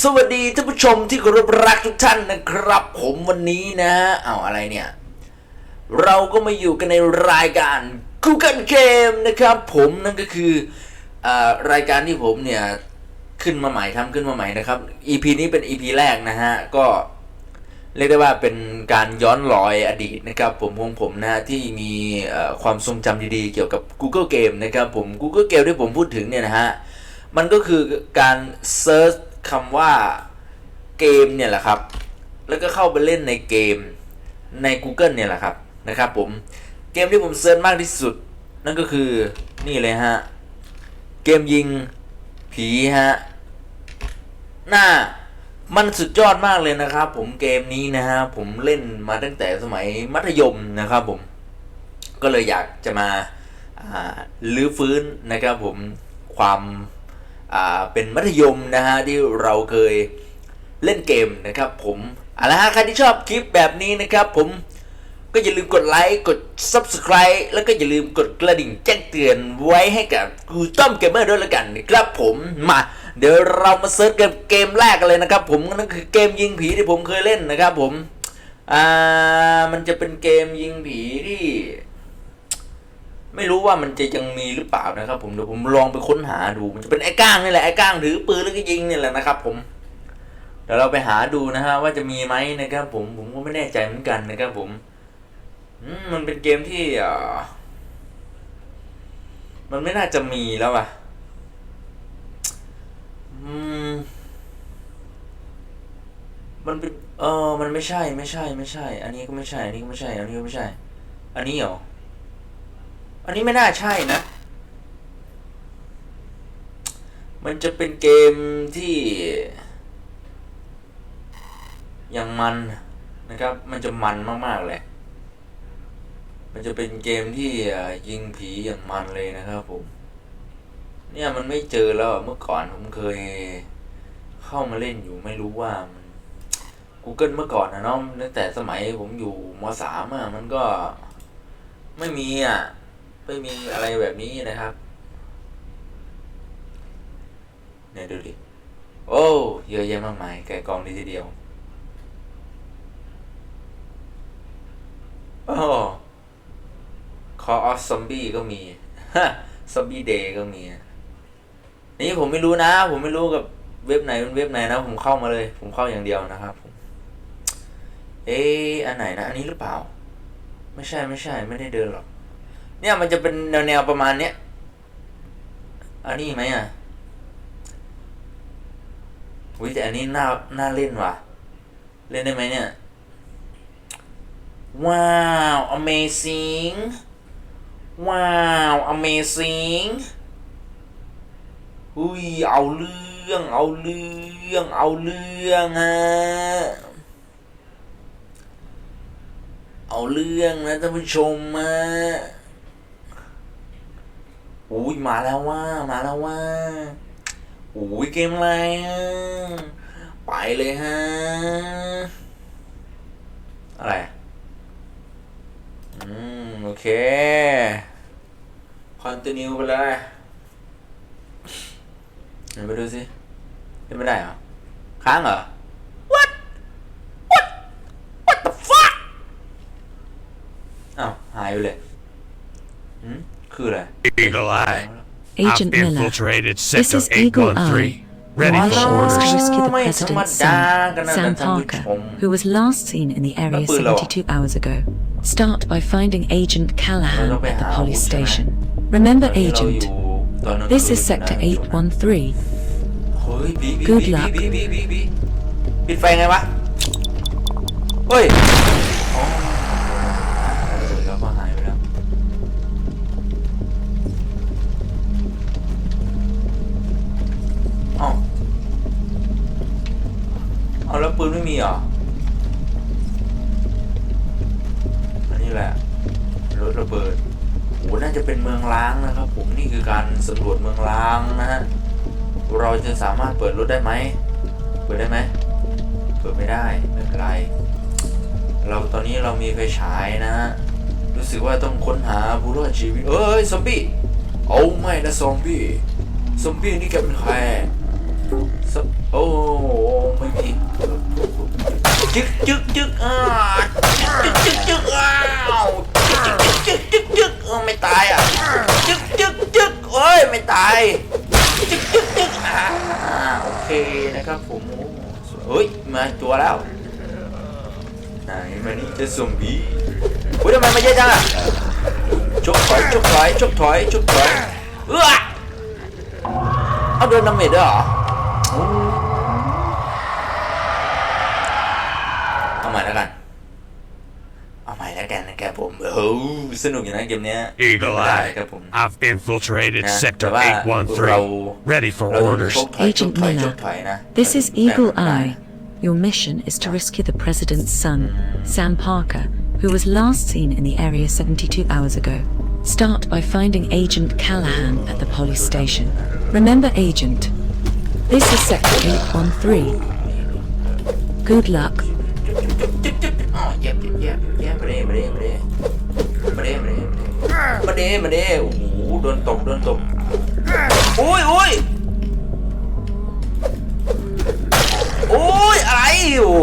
สวัสดีท่านผู้ชมที่เคารพรักทุกท่านนะครับ ผมวันนี้นะฮะเอาอะไรเนี่ย เราก็มาอยู่กันในรายการ Google Game นะครับ ผมนั่นก็คืออรายการที่ผมเนี่ยขึ้นมาใหม่ทำขึ้นมาใหม่นะครับ EP นี้เป็น EP แรกนะฮะ ก็เรียกได้ว่าเป็นการย้อนรอยอดีตนะครับ ผมของผมนะฮะที่มีความทรงจำดีๆ เกี่ยวกับ Google Game นะครับผม Google Game ที่ผมพูดถึงเนี่ยนะฮะ มันก็คือการเซิร์ช คำว่าเกมเนี่ยแหละครับ แล้วก็เข้าไปเล่นในเกมใน Google เนี่ยแหละครับนะครับผมเกมที่ผมเซิร์ชมากที่สุด นั่นก็คือนี่เลยฮะ เกมยิงผีฮะหน้ามันสุดยอดมากเลยนะครับ ผมเกมนี้นะฮะผมเล่นมาตั้งแต่สมัยมัธยมนะครับผมก็เลยอยากจะมาลื้อฟื้นนะครับผมความ เป็นมัธยมนะฮะที่เราเคยเล่นเกมนะครับผมเอาละฮะใครที่ชอบคลิปแบบนี้นะครับผมก็อย่าลืมกดไลค์กด Subscribe แล้วก็อย่าลืมกดกระดิ่งแจ้งเตือนไว้ให้กับกูต้อมเกมเมอร์ด้วยละกันนะครับผมมาเดี๋ยวเรามาเซิร์ชเกมเกมแรกกันเลยนะครับผมนั่นคือเกมยิงผีที่ผมเคยเล่นนะครับผมอ่ามันจะเป็นเกมยิงผีที่ ไม่รู้ว่ามันจะยังมีหรือเปล่านะครับ ผมเดี๋ยวผมลองไปค้นหาดูมันจะเป็นไอ้ก้างนี่แหละไอ้ก้างถือปืนแล้วก็ยิงนี่แหละนะครับ ผมเดี๋ยวเราไปหาดูนะฮะว่าจะมีไหมนะครับ ผมผมก็ไม่แน่ใจเหมือนกันนะครับ ผมมันเป็นเกมที่มันไม่น่าจะมีแล้วอะอืมมันเป็นเออมันไม่ใช่ไม่ใช่ไม่ใช่ อันนี้ก็ไม่ใช่ อันนี้ก็ไม่ใช่ อันนี้ก็ไม่ใช่ อันนี้เหรอ อันนี้ไม่น่าใช่นะ มันจะเป็นเกมที่ยังมันนะครับ มันจะมันมากๆเลย มันจะเป็นเกมที่ยิงผีอย่างมันเลยนะครับผม เนี่ยมันไม่เจอแล้วเมื่อก่อนผมเคยเข้ามาเล่นอยู่ไม่รู้ว่ามัน Google เมื่อก่อนนะเนาะตั้งแต่สมัยผมอยู่มสามอะมันก็ไม่มีอะ ไม่มีอะไรแบบนี้นะครับเนี่ยดูดิ โอ้เยอะแยะมากมายไก่กองนี้ทีเดียว โอ้คอออฟซอมบี้ก็มีฮะซอมบี้เดย์ก็มี นี่ผมไม่รู้นะ ผมไม่รู้กับเว็บไหนเป็นเว็บไหนนะ ผมเข้ามาเลย ผมเข้าอย่างเดียวนะครับผมเอ๊ะอันไหนนะ อันนี้หรือเปล่า ไม่ใช่ไม่ใช่ไม่ได้เดินหรอก เนี่ยมันจะเป็นแนวๆประมาณเนี้ยอันนี้ไหมอะวิแต่อันนี้น่าน่าเล่นว่ะ เล่นได้ไหมเนี่ย ว้าว amazing ว้าว amazing อุ้ยเอาเรื่อง เอาเรื่อง เอาเรื่องฮะ เอาเรื่องนะท่านผู้ชมมา อุ้ยมาแล้วว่า มาแล้วว่าอุ้ยเกมอะไรอะไปเลยฮะ อะไร อืม โอเค continue ไปเลยเดี๋ยวไปดูสิเล่นไม่ได้เหรอ ค้างเหรอ what what what the fuck อ้าว หายไปเลยหืม คืออะไร Eagle Eye. Agent I've Miller. infiltrated This Sector is Eagle Eye. 813. Ready Who for was to orders. rescue the Oh, my president's God. son, God, Sam God, Parker, God. who was last seen in the area Napulo. 72 hours ago. Start by finding Agent Callahan Ano ba at the yan? police Uso na. station. Remember, ตอนนี้เรา Agent, อยู่ตอนกลาง this คื is น Sector นะ 813. เฮ้ยบีบี Good บี luck บีบีบีบีปิดไฟไงวะ เฮ้ย สำรวจเมืองล้างนะฮะ เราจะสามารถเปิดรถได้ไหม เปิดได้ไหม เปิดไม่ได้ ไม่เป็นไร เราตอนนี้เรามีไฟฉายนะฮะ รู้สึกว่าต้องค้นหาผู้รอดชีวิต เอ้ยซอมบี้โอ้ไม่นะซอมบี้ ซอมบี้นี่แกเป็นใครซอมโอ้โหจึ๊กอ่าจึ๊กจึ๊กจึ๊กอ้าวจึ๊กจึ๊กจึ๊กจึ๊กจึ๊กไม่ตายอะจึ๊กจึ๊กจึ๊ก เอ้ย ไม่ตายจึ๊กจึ๊กจึ๊กอ่าโอเคนะครับผมโอ้สวยเฮ้ย มาตัวแล้วไหนมานี่จะซอมบี้อุ้ยทำไมมาเยอะจังอะชกถอยชกถอยชกถอยชกถอยเออเอาโดนน้ำเม็ดด้วยเหรอเอาใหม่แล้วกัน สนุกอยู่นะเกมเนี้ย Eagle ได้ Eye, ครับผม I've infiltrated Yeah, Sectorแต่ว่าเรา 813. Ready for เราต้อง orders. ชกถอยชก Agent ถอยช Miller, กถอยนะ This is แต่ Eagle ได้ Eye. Your mission is to rescue the President's son, Sam Parker, who was last seen in the area 72 hours ago. Start by finding Agent Callahan at the police station. Remember, Agent, this is Sector 813. Good luck. จึ๊กจึ๊กอ๋อเย็บเย็บเย็บเย็บมาเด้มาเด้มาเด้มาเด้มาเด้ มาเด้มาเด้โอ้โหโดนตบโดนตบอุ้ยอุ้ยอุ้ยอะไรโอ้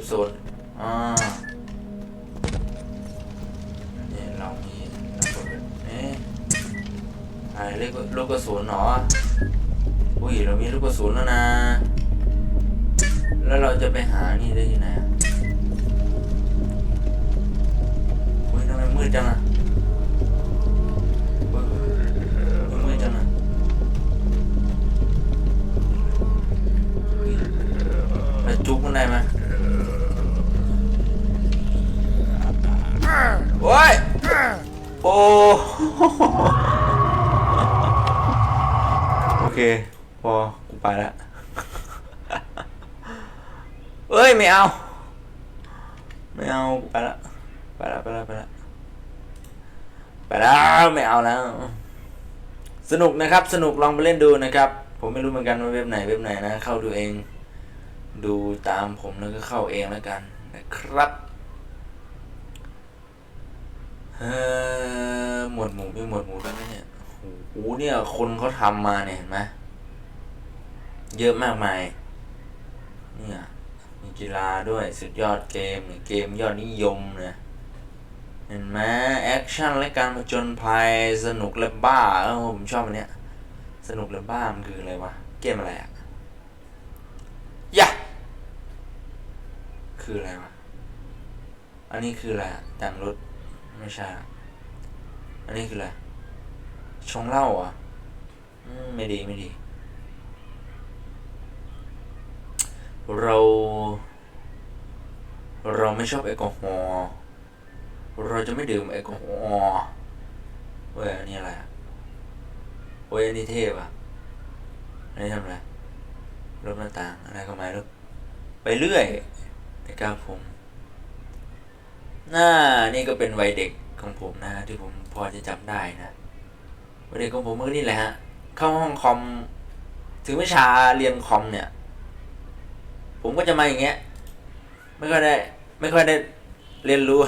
ฟโซนอ่าเนี่ยเรามีระเบิดเอ๊ะไอ้เล็กลูกกระสุนหรออุ้ยเรามีลูกกระสุนแล้วนะ แล้วเราจะไปหานี่ได้ที่ไหนอะอุ้ยทำไมมืดจังอะอุ้ยอุ้ยมืดจังอะอุ้ยมาจุกมันได้ไหม โอ้โอเค พอ กูไปแล้วเอ้ย ไม่เอา ไม่เอา กูไปละไปละไปละไปละไปแล้วไม่เอาแล้ว สนุกนะครับ สนุกลองไปเล่นดูนะครับ ผมไม่รู้เหมือนกันว่าเว็บไหนเว็บไหนนะ เข้าดูเอง ดูตามผมแล้วก็เข้าเองแล้วกันนะครับ เออหมวดหมู่มีหมวดหมู่ด้วยไหมเนี่ยโอ้โหเนี่ย คนเขาทำมาเนี่ยเห็นไหมเยอะมากมาย เนี่ยมีกีฬาด้วยสุดยอดเกมเนี่ยเกมยอดนิยมเนี่ยเห็นไหมแอคชั่นและการผจญภัยสนุกและบ้าเออผมชอบอันเนี้ย สนุกและบ้ามันคืออะไรวะ เกมอะไรอะยะคืออะไรวะ อันนี้คืออะไรอะแต่งรถ ไม่ใช่ อันนี้คืออะไร ชงเหล้าอะไม่ดีไม่ดี เรา เราไม่ชอบแอลกอฮอล์เราจะไม่ดื่มแอลกอฮอล์เว้ยอันนี้อะไรอะเว้ยอันนี้เทพอะอันนี้ทำอะไรรถหน้าต่างอะไรก็ไม่รู้ไปเรื่อยนะครับผม น่านี่ก็เป็นวัยเด็กของผมนะที่ผมพอจะจำได้นะวัยเด็กของผมก็นี่แหละฮะเข้าห้องคอมถึงวิชาเรียนคอมเนี่ย ผมก็จะมาอย่างเงี้ย ไม่ค่อยได้ ไม่ค่อยได้เรียนรู้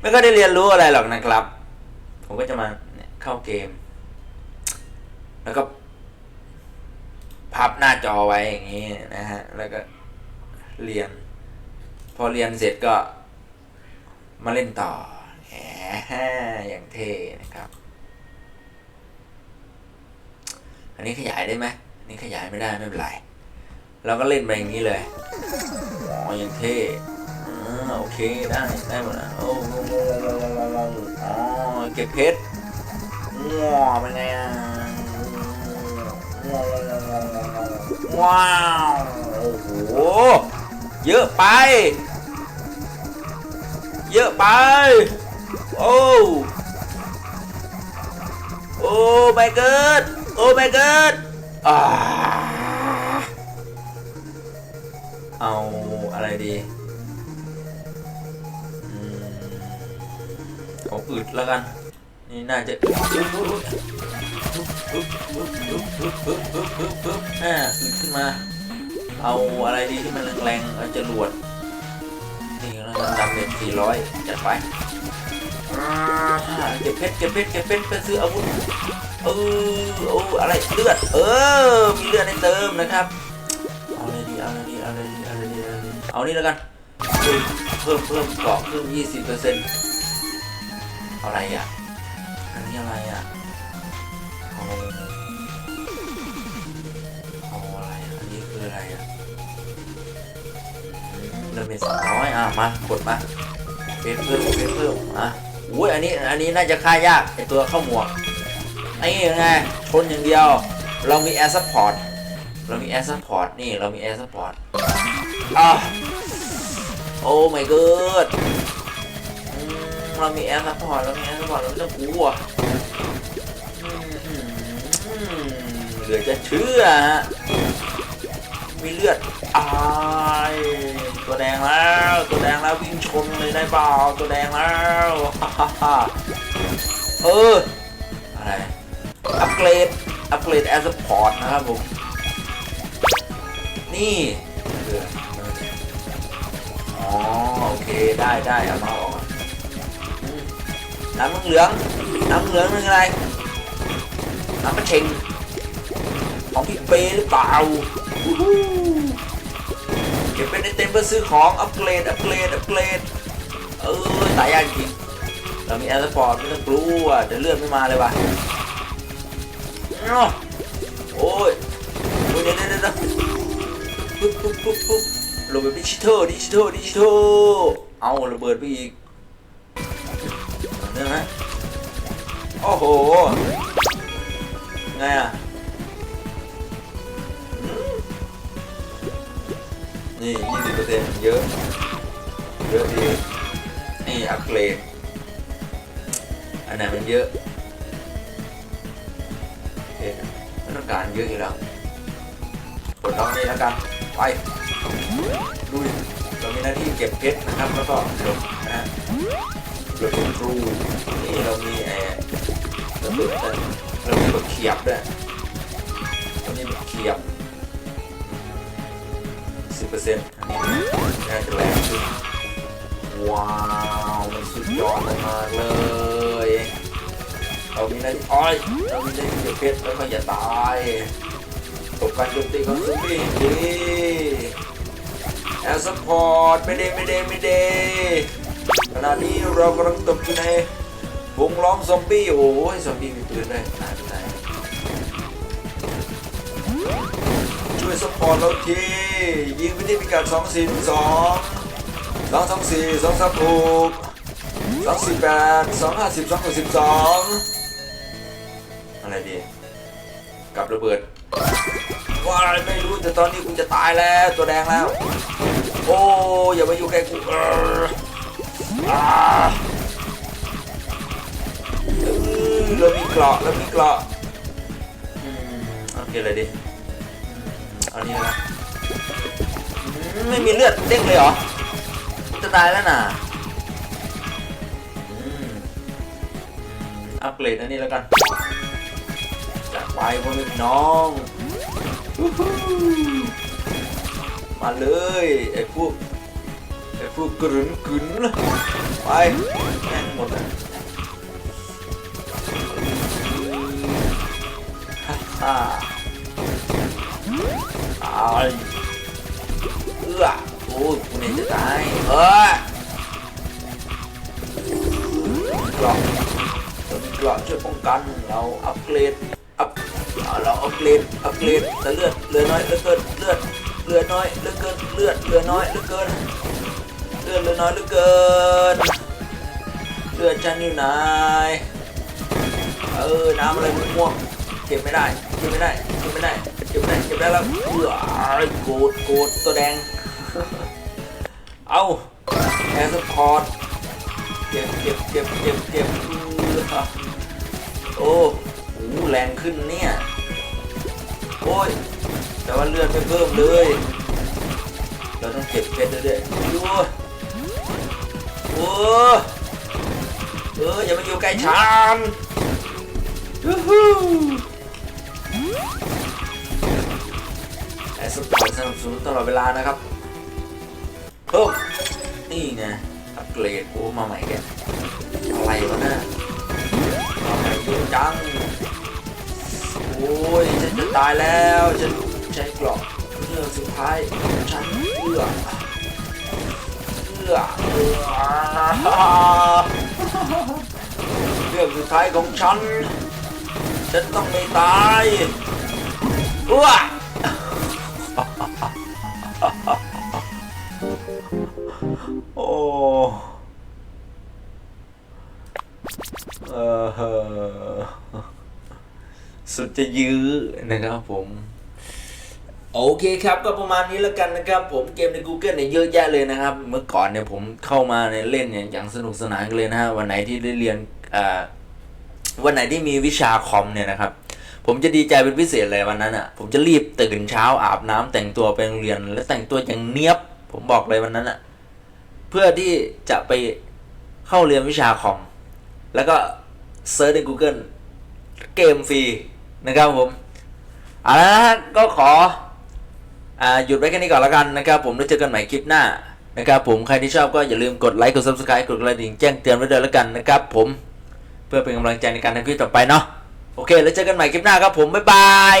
ไม่ค่อยได้เรียนรู้อะไรหรอกนะครับ ผมก็จะมาเนี่ยเข้าเกม แล้วก็ พับหน้าจอไว้อย่างงี้นะฮะ แล้วก็เรียน พอเรียนเสร็จก็ มาเล่นต่อแหมอย่างเท่นะครับ อันนี้ขยายได้ไหมอันนี้ขยายไม่ได้ไม่เป็นไร เราก็เล่นไปอย่างนี้เลยอ๋ออย่างเท่อ่าโอเคได้ได้หมดแล้วโอ้โอ๋อเก็บเพชรว้าวเป็นไงอะว้าวโอ้โหเยอะไป เยอะไป โอ้ โอ้ไม่เกิด โอ้ my god อ่าเอาอะไรดีเอาอึดแล้วกัน นี่น่าจะอ่าอึดขึ้นมา เอาอะไรดีที่มันแรงๆเอาจรวด ดำเน็ตสี่ร้อยจัดไปเก็บเพชรเก็บเพชรเก็บเพชรไปซื้ออาวุธเออโอ้อะไรเลือด เออ มีเลือดให้เติมนะครับ เอาอะไรดีเอาอะไรดีเอาอะไรดีเอาอะไรดีเอาอะไรดีเอานี่แล้วกัน เพิ่มเพิ่มเกาะเพิ่มยี่สิบเปอร์เซ็นต์เอาอะไรอะอันนี้อะไรอะ เริ่มเป็นสองร้อยอะมากดมาเฟซเพิ่มเฟเพิ่มอะอุ้ยอันนี้อันนี้น่าจะฆ่ายากไอตัวเข้าหมวกนี่ไงชนอย่างเดียว เรามีแอร์ซัพพอร์ตเรามีแอร์ซัพพอร์ตนี่เรามีแอร์ซัพพอร์ตอะโอ้ my god อืมเรามีแอร์ซัพพอร์ตเรามีแอร์ซัพพอร์ตเราไม่ต้องกลัวอืมเหลือจะเชื่อฮะมีเลือด อายตัวแดงแล้ว ตัวแดงแล้ววิ่งชนเลยได้เปล่าตัวแดงแล้วเอออะไรอัปเกรดอัปเกรดแอสพอร์ตนะครับผมนี่อ๋อโอเคได้ได้เอามาออกน้ำเหลืองน้ำเหลืองนึงอะไรน้ำกระเชงของพี่เปหรือเปล่าอู้ เก็บเป็นในเต็มเพื่อซื้อของ อัปเกรด อัปเกรด อัปเกรด เออตายยากจริงเรามีแอร์สปอร์ตไม่ต้องกลัวเดี๋ยวเลือดไม่มาเลยว่ะโอ้ยโอ้ยเดี๋ยวเดี๋ยวเดี๋ยวปุ๊บปุ๊บปุ๊บปุ๊บลงแบบดิจิทัลดิจิทัลดิจิทัลเอาระเบิดไปอีกเห็นไหมโอ้โหไงอะ นี่ยี่สิบเปอร์เซ็นต์เยอะ เยอะดี นี่อัปเกรด อันไหนมันเยอะโอเคไม่ต้องการเยอะอยู่แล้วกดล็อกนี้แล้วกัน ไปดูดิเรามีหน้าที่เก็บเพชรนะครับ แล้วก็หลบนะฮะหลบครูนี่เรามีแอร์เราเปิดเรามีแบบเขียบด้วยเรามีแบบเขียบ ปอร์เซ็นต์อันนี้น่าจะแรงขึ้นว้าวมันสุดยอดมากเลยเรามีหน้อ้อยเรามีหน้เก็บเพชรแล้วก็อย่าตายตบการโจมตีของซอมบี้ดีแอร์ซัพพอร์ตไม่ได้ไม่ได้ไม่ได้ขณะนี้เรากำลังตกอยู่ในวงล้อมซอมบี้โอ้ยซอมบี้มีปืนด้วยตายไปไหน ช่วยซัพพอร์ตเราทียิงไปที่พิกัด2 4 2 2 2 4 2 3 6สองสี่แปดสองห้าสิบสองหกสิบสองอะไรดี กับระเบิดว่าอะไรไม่รู้แต่ตอนนี้กูจะตายแล้วตัวแดงแล้ว โอ้อย่ามาอยู่ใกล้กูเออเรามีเกราะเรามีเกราะอืมโอเคเลยดิ นี่นะไม่มีเลือดเด้งเลยเหรอ จะตายแล้วน่ะอัปเกรดอันนี้แล้วกันจัดไปพ่อน้อง มาเลยไอ้พวกไอ้พวกกรึนกรึนไปแม่งหมดเลยฮ่าฮ่าายเอื้อโอ้ยคุณเองจะตายเออเกราะเรามีเกราะช่วยป้องกันเราอัปเกรดอัพเราอัปเกรดอัปเกรดแต่เลือดเลือน้อยเลือเกินเลือดเลือน้อยเลือเกินเลือดเลือน้อยเลือเกินเลือดเลือน้อยเลือเกินเลือดฉันอยู่ไหนเออน้ำอะไรม่วงเก็บไม่ได้เก็บไม่ได้เก็บไม่ได้เก็บได้เก็บได้แล้วเออโกดโกดตัวแดง เอาแอร์สปอร์ตเก็บเก็บเก็บเก็บเก็บโอ้โหแรงขึ้นเนี่ย โอ้ย แต่ว่าเลือดไม่เพิ่มเลย เราต้องเก็บเพชรเรื่อยๆโอ้ยโอ้เอออย่ามาอยู่ใกล้ฉันยูฮูไอ้ สปอร์ตสนับสนุนตลอดเวลานะครับเพิ่มนี่ไงอัปเกรดโอ้มาใหม่แกอะไรวะเนี่ยมาใหม่เยอะจังโอ้ยฉันจะตายแล้วฉันใช้กรอบเรื่องสุดท้ายของฉันเพื่อเพื่อเพื่อเรื่องสุดท้ายของฉัน ฉันต้องไม่ตายว้า เออสุดจะยื้อนะครับผมโอเคครับก็ประมาณนี้แล้วกันนะครับ ผมเกมใน Google เนี่ยเยอะแยะเลยนะครับ เมื่อก่อนเนี่ยผมเข้ามาเนี่ยเล่นเนี่ยอย่างสนุกสนานกันเลยนะฮะวันไหนที่ได้เรียนอ่าวันไหนที่มีวิชาคอมเนี่ยนะครับ ผมจะดีใจเป็นพิเศษเลยวันนั้นอะ ผมจะรีบตื่นเช้าอาบน้ำแต่งตัวไปโรงเรียน แล้วแต่งตัวอย่างเนี้ยบ ผมบอกเลยวันนั้นอะ พื่อที่จะไปเข้าเรียนวิชาคอม แล้วก็เซิร์ชใน Google เกมฟรีนะครับผมเอาละฮะก็ขออหยุดไว้แค่นี้ก่อนล้วกันนะครับ ผมแล้วเจอกันใหม่คลิปหน้านะครับผมใครที่ชอบก็อย่าลืมกดไลค์กด subscribe กดกระดิ่งแจ้งเตือนไว้ด้วยแล้วกันนะครับผมเพื่อเป็นกำลังใจในการทำคลิปต่อไปเนาะโอเค แล้วเจอกันใหม่คลิปหน้าครับผม บ๊ายบาย